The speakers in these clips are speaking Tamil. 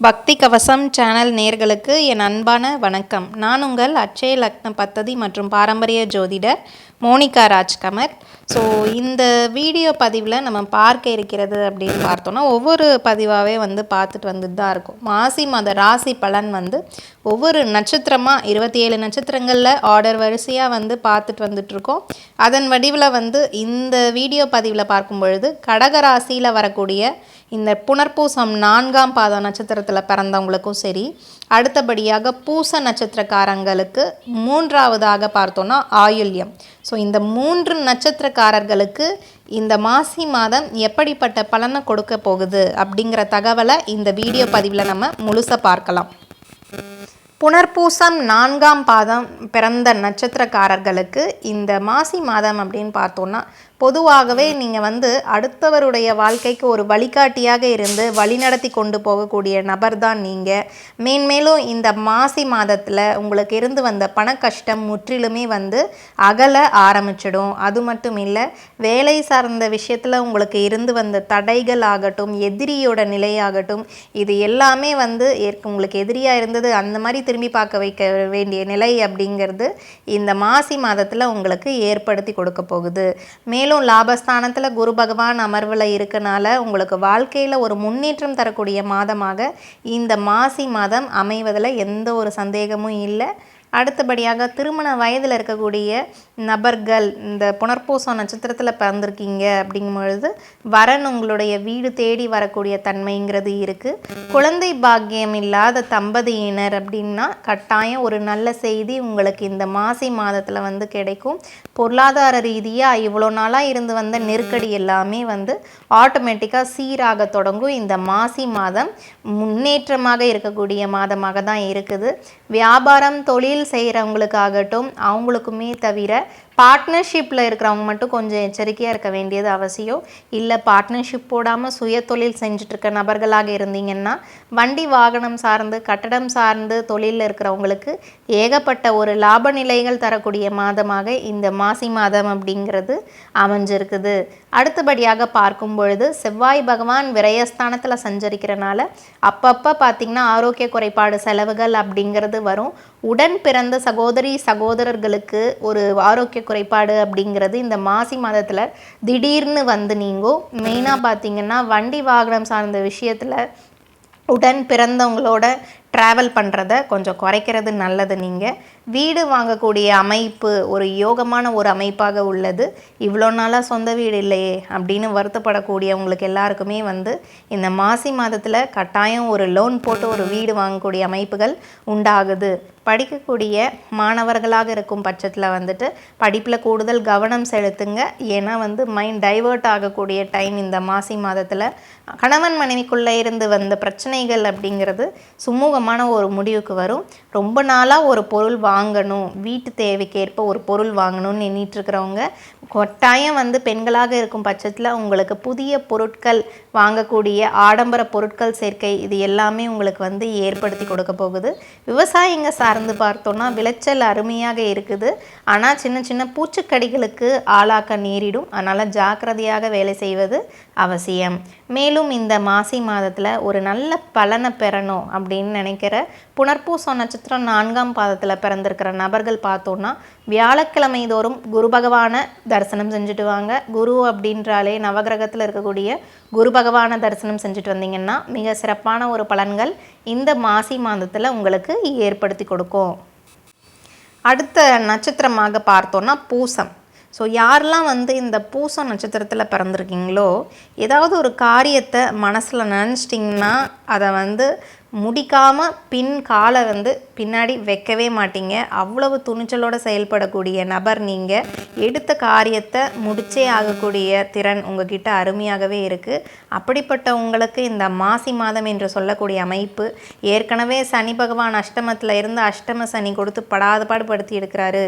பக்தி கவசம் சேனல் நேர்களுக்கு என் அன்பான வணக்கம். நான் உங்கள் அச்சய லக்ன பத்ததி மற்றும் பாரம்பரிய ஜோதிடர் மோனிகா ராஜ்கமர். ஸோ இந்த வீடியோ பதிவில் நம்ம பார்க்க இருக்கிறது அப்படின்னு பார்த்தோன்னா ஒவ்வொரு பதிவாகவே வந்து பார்த்துட்டு வந்துட்டு தான் இருக்கும். மாசி மாத ராசி பலன் வந்து ஒவ்வொரு நட்சத்திரமாக இருபத்தி ஏழு நட்சத்திரங்களில் ஆர்டர் வரிசையாக வந்து பார்த்துட்டு வந்துட்ருக்கோம் அதன் வடிவில் வந்து இந்த வீடியோ பதிவில் பார்க்கும் பொழுது கடக ராசியில் வரக்கூடிய இந்த புனர்பூசம் நான்காம் பாத நட்சத்திரத்தில் பிறந்தவங்களுக்கும் சரி அடுத்தபடியாக பூச நட்சத்திரக்காரங்களுக்கு மூன்றாவதாக பார்த்தோன்னா ஆயுள்யம். ஸோ இந்த மூன்று நட்சத்திரக்காரர்களுக்கு இந்த மாசி மாதம் எப்படிப்பட்ட பலனை கொடுக்க போகுது அப்படிங்கிற தகவலை இந்த வீடியோ பதிவில் நம்ம முழுசாக பார்க்கலாம். புனர்பூசம் நான்காம் பாதம் பிறந்த நட்சத்திரக்காரர்களுக்கு இந்த மாசி மாதம் அப்படின்னு பார்த்தோன்னா பொதுவாகவே நீங்கள் வந்து அடுத்தவருடைய வாழ்க்கைக்கு ஒரு வழிகாட்டியாக இருந்து வழிநடத்தி கொண்டு போகக்கூடிய நபர் தான் நீங்கள் மேன்மேலும் இந்த மாசி மாதத்தில் உங்களுக்கு இருந்து வந்த பண கஷ்டம் முற்றிலுமே வந்து அகல ஆரம்பிச்சிடும். அது மட்டும் இல்லை வேலை சார்ந்த விஷயத்தில் உங்களுக்கு இருந்து வந்த தடைகள் ஆகட்டும் எதிரியோட நிலையாகட்டும் இது எல்லாமே வந்து உங்களுக்கு எதிரியாக இருந்தது அந்த மாதிரி திரும்பி பார்க்க வைக்க வேண்டிய நிலை அப்படிங்கிறது இந்த மாசி மாதத்தில் உங்களுக்கு ஏற்படுத்தி கொடுக்க போகுது. மேலும் மேலும் லாபஸ்தானத்தில் குரு பகவான் அமர்வில் இருக்கனால உங்களுக்கு வாழ்க்கையில் ஒரு முன்னேற்றம் தரக்கூடிய மாதமாக இந்த மாசி மாதம் அமைவதில் எந்த ஒரு சந்தேகமும் இல்லை. அடுத்தபடியாக திருமண வயதில் இருக்கக்கூடிய நபர்கள் இந்த புனர்பூசம் நட்சத்திரத்தில் பிறந்திருக்கீங்க அப்படிங்கும் பொழுது வரன் உங்களுடைய வீடு தேடி வரக்கூடிய தன்மைங்கிறது இருக்குது குழந்தை பாக்கியம் இல்லாத தம்பதியினர் அப்படின்னா கட்டாயம் ஒரு நல்ல செய்தி உங்களுக்கு இந்த மாசி மாதத்தில் வந்து கிடைக்கும். பொருளாதார ரீதியாக இவ்வளோ நாளாக இருந்து வந்த நெருக்கடி எல்லாமே வந்து ஆட்டோமேட்டிக்காக சீராக தொடங்கும். இந்த மாசி மாதம் முன்னேற்றமாக இருக்கக்கூடிய மாதமாக தான் இருக்குது. வியாபாரம் தொழில் தொழில் செய்கிறவங்களுக்காகட்டும் அவங்களுக்குமே தவிர பார்ட்னர்ஷிப்பில் இருக்கிறவங்க மட்டும் கொஞ்சம் எச்சரிக்கையாக இருக்க வேண்டியது அவசியம். இல்லை பார்ட்னர்ஷிப் போடாமல் சுய தொழில் செஞ்சிட்ருக்க நபர்களாக இருந்தீங்கன்னா வண்டி வாகனம் சார்ந்து கட்டடம் சார்ந்து தொழிலில் இருக்கிறவங்களுக்கு ஏகப்பட்ட ஒரு லாப நிலைகள் தரக்கூடிய மாதமாக இந்த மாசி மாதம் அப்படிங்கிறது அமைஞ்சிருக்குது. அடுத்தபடியாக பார்க்கும் பொழுது செவ்வாய் பகவான் விரயஸ்தானத்தில் சஞ்சரிக்கிறனால அப்பப்போ பார்த்திங்கன்னா ஆரோக்கிய குறைபாடு செலவுகள் அப்படிங்கிறது வரும். உடன் பிறந்த சகோதரி சகோதரர்களுக்கு ஒரு ஆரோக்கிய குறைபாடு அப்படிங்கிறது இந்த மாசி மாதத்தில் திடீர்னு வந்து நீங்கும். மெயினாக பார்த்திங்கன்னா வண்டி வாகனம் சார்ந்த விஷயத்தில் உடன் பிறந்தவங்களோட ட்ராவல் பண்ணுறத கொஞ்சம் குறைக்கிறது நல்லது நீங்கள் வீடு வாங்கக்கூடிய அமைப்பு ஒரு யோகமான ஒரு அமைப்பாக உள்ளது. இவ்வளோ நாளாக சொந்த வீடு இல்லையே அப்படின்னு வருத்தப்படக்கூடியவங்களுக்கு எல்லாருக்குமே வந்து இந்த மாசி மாதத்தில் கட்டாயம் ஒரு லோன் போட்டு ஒரு வீடு வாங்கக்கூடிய அமைப்புகள் உண்டாகுது. படிக்கக்கூடிய மாணவர்களாக இருக்கும் பட்சத்தில் வந்துட்டு படிப்பில் கூடுதல் கவனம் செலுத்துங்க. ஏன்னா வந்து மைண்ட் டைவர்ட் ஆகக்கூடிய டைம் இந்த மாசி மாதத்தில் கணவன் மனைவிக்குள்ளே இருந்து வந்த பிரச்சனைகள் அப்படிங்கிறது சுமூகமான ஒரு முடிவுக்கு வரும். ரொம்ப நாளாக ஒரு பொருள் வாங்கணும். வீட்டு தேவைக்கேற்ப ஒரு பொருள் வாங்கணும்னு எண்ணிட்டுருக்கிறவங்க கொட்டாயம் வந்து பெண்களாக இருக்கும் பட்சத்தில் உங்களுக்கு புதிய பொருட்கள் வாங்கக்கூடிய ஆடம்பர பொருட்கள் சேர்க்கை இது எல்லாமே உங்களுக்கு வந்து ஏற்படுத்தி கொடுக்க போகுது. விவசாயிங்க சார் வந்து பார்த்தோன்னா விளைச்சல் அருமையாக இருக்குது. ஆனால் சின்ன சின்ன பூச்சிக்கடிகளுக்கு ஆளாக்க நேரிடும். அதனால் ஜாக்கிரதையாக வேலை செய்வது அவசியம். மேலும் இந்த மாசி மாதத்தில் ஒரு நல்ல பலனை பெறணும் அப்படின்னு நினைக்கிற புனர்பூசம் நட்சத்திரம் நான்காம் பாதத்தில் பிறந்திருக்கிற நபர்கள் பார்த்தோன்னா வியாழக்கிழமை தோறும் குரு பகவானை தரிசனம் செஞ்சுட்டு வாங்க. குரு அப்படின்றாலே நவகிரகத்தில் இருக்கக்கூடிய குரு பகவானை தரிசனம் செஞ்சுட்டு வந்தீங்கன்னா மிக சிறப்பான ஒரு பலன்கள் இந்த மாசி மாதத்தில் உங்களுக்கு ஏற்படுத்தி கொடுக்கும். அடுத்த நட்சத்திரமாக பார்த்தோன்னா பூசம். ஸோ யாரெல்லாம் வந்து இந்த பூசம் நட்சத்திரத்தில் பிறந்திருக்கீங்களோ ஏதாவது ஒரு காரியத்தை மனசில் நினச்சிட்டிங்கன்னா அதை வந்து முடிக்காமல் பின் காலை வந்து பின்னாடி வைக்கவே மாட்டீங்க. அவ்வளவு துணிச்சலோடு செயல்படக்கூடிய நபர் நீங்கள் எடுத்த காரியத்தை முடிச்சே ஆகக்கூடிய திறன் உங்ககிட்ட அருமையாகவே இருக்குது அப்படிப்பட்ட உங்களுக்கு இந்த மாசி மாதம் என்று சொல்லக்கூடிய அமைப்பு ஏற்கனவே சனி பகவான் அஷ்டமத்தில் இருந்து அஷ்டம சனி கொடுத்து படாத பாடுபடுத்தி எடுக்கிறாரு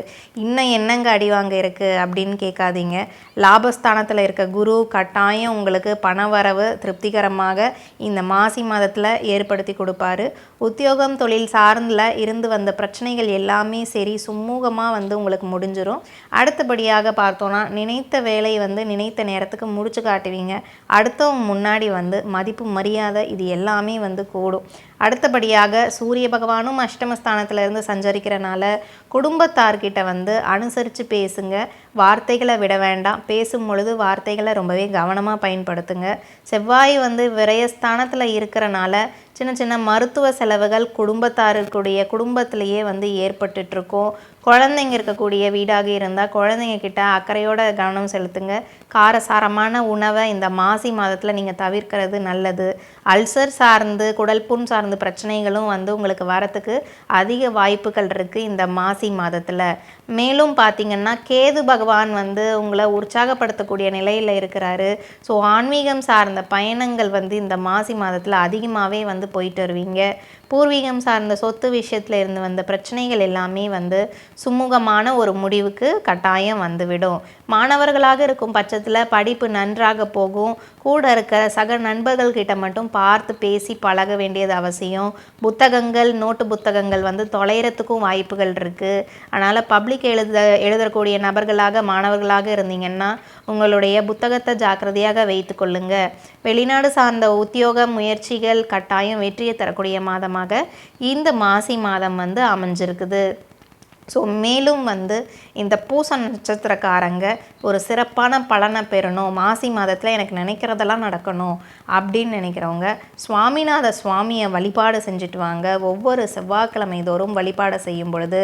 இன்னும் என்னங்க அடிவாங்க இருக்குது அப்படின்னு கேட்காதீங்க. லாபஸ்தானத்தில் இருக்க குரு கட்டாயம் உங்களுக்கு பண வரவு திருப்திகரமாக இந்த மாசி மாதத்தில் ஏற்படுத்தி கொடு கொடுப்பார். உத்தியோகம் தொழில் சார்ந்தில் இருந்து வந்த பிரச்சனைகள் எல்லாமே சரி சுமூகமாக வந்து உங்களுக்கு முடிஞ்சிடும் அடுத்தபடியாக பார்த்தோன்னா நினைத்த வேலை வந்து நினைத்த நேரத்துக்கு முடிச்சு காட்டுவீங்க. அடுத்தவங்க முன்னாடி வந்து மதிப்பு மரியாதை இது எல்லாமே வந்து கூடும். அடுத்தபடியாக சூரிய பகவானும் அஷ்டமஸ்தானத்திலிருந்து சஞ்சரிக்கிறனால குடும்பத்தார்கிட்ட வந்து அனுசரித்து பேசுங்க. வார்த்தைகளை விட வேண்டாம். பேசும் பொழுது வார்த்தைகளை ரொம்பவே கவனமாக பயன்படுத்துங்க. செவ்வாய் வந்து விரயஸ்தானத்தில் இருக்கிறனால சின்ன சின்ன மருத்துவ செலவுகள் குடும்பத்தாருக்குடைய குடும்பத்திலேயே வந்து ஏற்பட்டுட்ருக்கோம். குழந்தைங்க இருக்கக்கூடிய வீடாக இருந்தால் குழந்தைங்க கிட்ட அக்கறையோட கவனம் செலுத்துங்க. காரசாரமான உணவை இந்த மாசி மாதத்தில் நீங்கள் தவிர்க்கிறது நல்லது. அல்சர் சார்ந்து குடல் புண் சார்ந்த பிரச்சனைகளும் வந்து உங்களுக்கு வரத்துக்கு அதிக வாய்ப்புகள் இருக்குது இந்த மாசி மாதத்தில். மேலும் பார்த்தீங்கன்னா கேது பகவான் வந்து உங்களை உற்சாகப்படுத்தக்கூடிய நிலையில் இருக்கிறாரு. ஸோ ஆன்மீகம் சார்ந்த பயணங்கள் வந்து இந்த மாசி மாதத்தில் அதிகமாகவே வந்து போயிட்டு வருவீங்க. பூர்வீகம் சார்ந்த சொத்து விஷயத்தில் இருந்து வந்த பிரச்சனைகள் எல்லாமே வந்து சுமூகமான ஒரு முடிவுக்கு கட்டாயம் வந்துவிடும். மாணவர்களாக இருக்கும் பட்சத்தில் படிப்பு நன்றாக போகும். கூட இருக்கிற சக நண்பர்கள்கிட்ட மட்டும் பார்த்து பேசி பழக வேண்டியது அவசியம். புத்தகங்கள் நோட்டு புத்தகங்கள் வந்து தொலைகிறதுக்கும் வாய்ப்புகள் இருக்குது அதனால் பப்ளிக் எழுத எழுதக்கூடிய நபர்களாக மாணவர்களாக இருந்தீங்கன்னா உங்களுடைய புத்தகத்தை ஜாக்கிரதையாக வைத்து கொள்ளுங்கள் வெளிநாடு சார்ந்த உத்தியோக முயற்சிகள் கட்டாயம் வெற்றியை தரக்கூடிய மாதமாக இந்த மாசி மாதம் வந்து அமைஞ்சிருக்குது. ஸோ மேலும் வந்து இந்த பூச நட்சத்திரக்காரங்க ஒரு சிறப்பான பலனை பெறணும். மாசி மாதத்தில் எனக்கு நினைக்கிறதெல்லாம் நடக்கணும் அப்படின்னு நினைக்கிறவங்க சுவாமிநாத சுவாமியை வழிபாடு செஞ்சுட்டு வாங்க. ஒவ்வொரு செவ்வாய்க்கிழமை தோறும் வழிபாடு செய்யும் பொழுது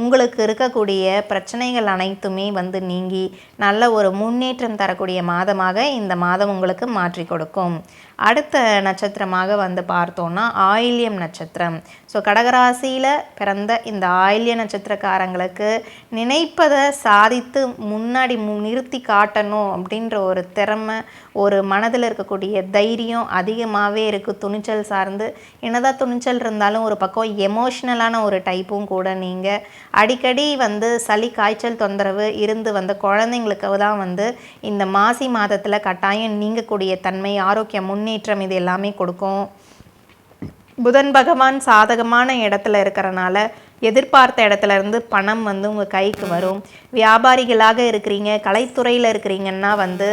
உங்களுக்கு இருக்கக்கூடிய பிரச்சனைகள் அனைத்துமே வந்து நீங்கி நல்ல ஒரு முன்னேற்றம் தரக்கூடிய மாதமாக இந்த மாதம் உங்களுக்கு மாற்றி கொடுக்கும். அடுத்த நட்சத்திரமாக வந்து பார்த்தோன்னா ஆயில்யம் நட்சத்திரம். ஸோ கடகராசியில் பிறந்த இந்த ஆயில்ய நட்சத்திரக்காரங்களுக்கு நினைப்பதை சாதித்து முன்னாடி மு நிறுத்தி காட்டணும் அப்படின்ற ஒரு திறமை ஒரு மனதில் இருக்கக்கூடிய தைரியம் அதிகமாகவே இருக்குது துணிச்சல் சார்ந்து என்னதான் துணிச்சல் இருந்தாலும் ஒரு பக்கம் எமோஷ்னலான ஒரு டைப்பும் கூட நீங்கள் அடிக்கடி வந்து சளி காய்ச்சல் தொந்தரவு இருந்து வந்த குழந்தைங்களுக்கு தான் வந்து இந்த மாசி மாதத்தில் கட்டாயம் நீங்கக்கூடிய தன்மை ஆரோக்கியம் முன்னே முன்னேற்றம் இது எல்லாமே கொடுக்கும். புதன் பகவான் சாதகமான இடத்துல இருக்கிறனால எதிர்பார்த்த இடத்துல இருந்து பணம் வந்து உங்கள் கைக்கு வரும். வியாபாரிகளாக இருக்கிறீங்க கலைத்துறையில் இருக்கிறீங்கன்னா வந்து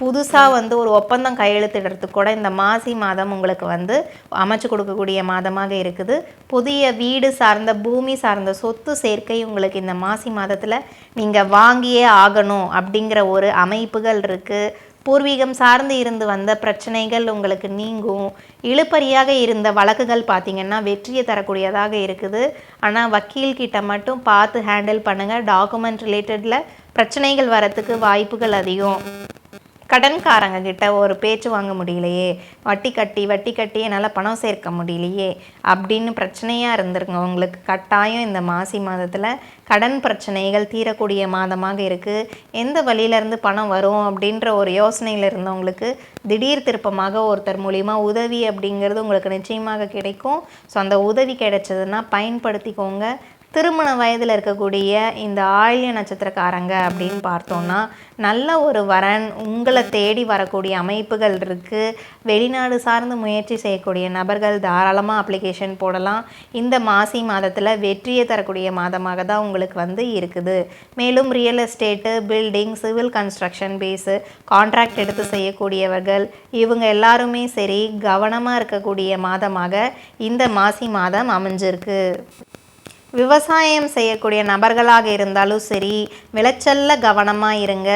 புதுசாக வந்து ஒரு ஒப்பந்தம் கையெழுத்திடுறதுக்கு கூட இந்த மாசி மாதம் உங்களுக்கு வந்து அமைச்சு கொடுக்கக்கூடிய மாதமாக இருக்குது. புதிய வீடு சார்ந்த பூமி சார்ந்த சொத்து சேர்க்கை உங்களுக்கு இந்த மாசி மாதத்தில் நீங்கள் வாங்கியே ஆகணும் அப்படிங்கிற ஒரு அமைப்புகள் இருக்குது பூர்வீகம் சார்ந்து இருந்து வந்த பிரச்சனைகள் உங்களுக்கு நீங்கும். இழுப்பறியாக இருந்த வழக்குகள் பார்த்திங்கன்னா வெற்றியை தரக்கூடியதாக இருக்குது. ஆனால் வக்கீல்கிட்ட மட்டும் பார்த்து ஹேண்டில் பண்ணுங்கள் டாக்குமெண்ட் ரிலேட்டடில் பிரச்சனைகள் வரத்துக்கு வாய்ப்புகள் அதிகம். கடன்காரங்க கிட்ட ஒரு பேச்சு வாங்க முடியலையே. வட்டி கட்டி வட்டி கட்டி என்னால் பணம் சேர்க்க முடியலையே. அப்படின்னு பிரச்சனையாக இருந்திருங்க. உங்களுக்கு கட்டாயம் இந்த மாசி மாதத்தில் கடன் பிரச்சனைகள் தீரக்கூடிய மாதமாக இருக்குது எந்த வழியிலேருந்து பணம் வரும் அப்படின்ற ஒரு யோசனையில் இருந்தவங்களுக்கு திடீர் திருப்பமாக ஒருத்தர் மூலிமா உதவி அப்படிங்கிறது உங்களுக்கு நிச்சயமாக கிடைக்கும். ஸோ அந்த உதவி கிடைச்சதுன்னா பயன்படுத்திக்கோங்க. திருமண வயதில் இருக்கக்கூடிய இந்த ஆழிய நட்சத்திரக்காரங்க அப்படின்னு பார்த்தோன்னா நல்ல ஒரு வரன் உங்களை தேடி வரக்கூடிய அமைப்புகள் இருக்குது வெளிநாடு சார்ந்து முயற்சி செய்யக்கூடிய நபர்கள் தாராளமாக அப்ளிகேஷன் போடலாம். இந்த மாசி மாதத்தில் வெற்றியை தரக்கூடிய மாதமாக தான் உங்களுக்கு வந்து இருக்குது. மேலும் real estate building civil construction base contract எடுத்து செய்யக்கூடியவர்கள் இவங்க எல்லாருமே சரி கவனமாக இருக்கக்கூடிய மாதமாக இந்த மாசி மாதம் அமைஞ்சிருக்கு. விவசாயம் செய்யக்கூடிய நபர்களாக இருந்தாலும் சரி விளைச்சலில் கவனமாக இருங்க.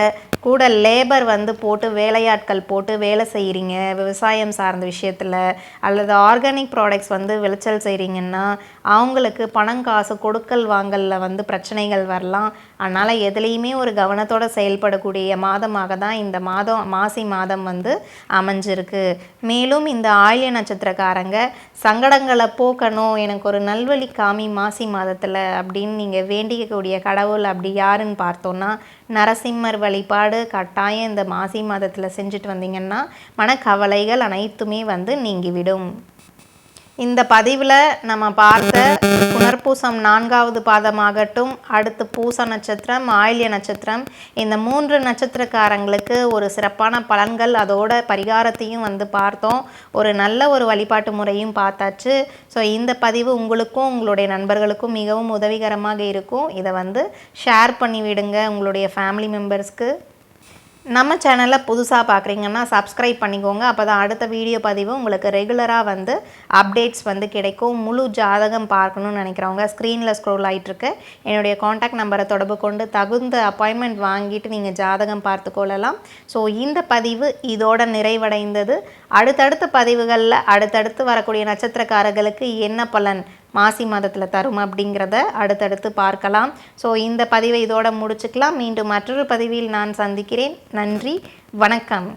கூட லேபர் வந்து போட்டு வேலையாட்கள் போட்டு வேலை செய்கிறீங்க விவசாயம் சார்ந்த விஷயத்தில். அல்லது ஆர்கானிக் ப்ராடக்ட்ஸ் வந்து விளைச்சல் செய்கிறீங்கன்னா அவங்களுக்கு பணம் காசு கொடுக்கல் வாங்கலில் வந்து பிரச்சனைகள் வரலாம். அதனால் எதுலேயுமே ஒரு கவனத்தோடு செயல்படக்கூடிய மாதமாக தான் இந்த மாதம் மாசி மாதம் வந்து அமைஞ்சிருக்கு. மேலும் இந்த ஆழிய நட்சத்திரக்காரங்க சங்கடங்களை போக்கணும் எனக்கு ஒரு நல்வழி காமி மாசி மாதத்தில் அப்படின்னு நீங்கள் வேண்டிக்கக்கூடிய கடவுள் அப்படி யாருன்னு பார்த்தோன்னா நரசிம்மர் வழிபாடு கட்டாயம் இந்த மாசி மாதத்தில் செஞ்சுட்டு வந்தீங்கன்னா மனக்கவலைகள் அனைத்துமே வந்து நீங்கிவிடும். இந்த பதிவில் நம்ம பார்த்த புனர்பூசம் நான்காவது பாதமாகட்டும் அடுத்து பூச நட்சத்திரம் ஆயில்ய நட்சத்திரம் இந்த மூன்று நட்சத்திரக்காரங்களுக்கு ஒரு சிறப்பான பலன்கள் அதோட பரிகாரத்தையும் வந்து பார்த்தோம். ஒரு நல்ல ஒரு வழிபாட்டு முறையும் பார்த்தாச்சு. ஸோ இந்த பதிவு உங்களுக்கும் உங்களுடைய நண்பர்களுக்கும் மிகவும் உதவிகரமாக இருக்கும். இதை வந்து ஷேர் பண்ணிவிடுங்க உங்களுடைய ஃபேமிலி மெம்பர்ஸ்க்கு நம்ம சேனலை புதுசாக பார்க்குறீங்கன்னா சப்ஸ்கிரைப் பண்ணிக்கோங்க. அப்போ தான் அடுத்த வீடியோ பதிவு உங்களுக்கு ரெகுலராக வந்து அப்டேட்ஸ் வந்து கிடைக்கும். முழு ஜாதகம் பார்க்கணும்னு நினைக்கிறவங்க ஸ்க்ரீனில் ஸ்க்ரோல் ஆகிட்டுருக்கு என்னுடைய காண்டாக்ட் நம்பரை தொடர்பு கொண்டு தகுந்த அப்பாயின்மெண்ட் வாங்கிட்டு நீங்கள் ஜாதகம் பார்த்து கொள்ளலாம். ஸோ இந்த பதிவு இதோட நிறைவடைந்தது. அடுத்தடுத்த பதிவுகளில் அடுத்தடுத்து வரக்கூடிய நட்சத்திரக்காரர்களுக்கு என்ன பலன் மாசி மாதத்தில் தரும் அப்படிங்கிறத அடுத்தடுத்து பார்க்கலாம். ஸோ இந்த பதிவை இதோட முடிச்சுக்கலாம். மீண்டும் மற்றொரு பதிவில் நான் சந்திக்கிறேன். நன்றி. வணக்கம்.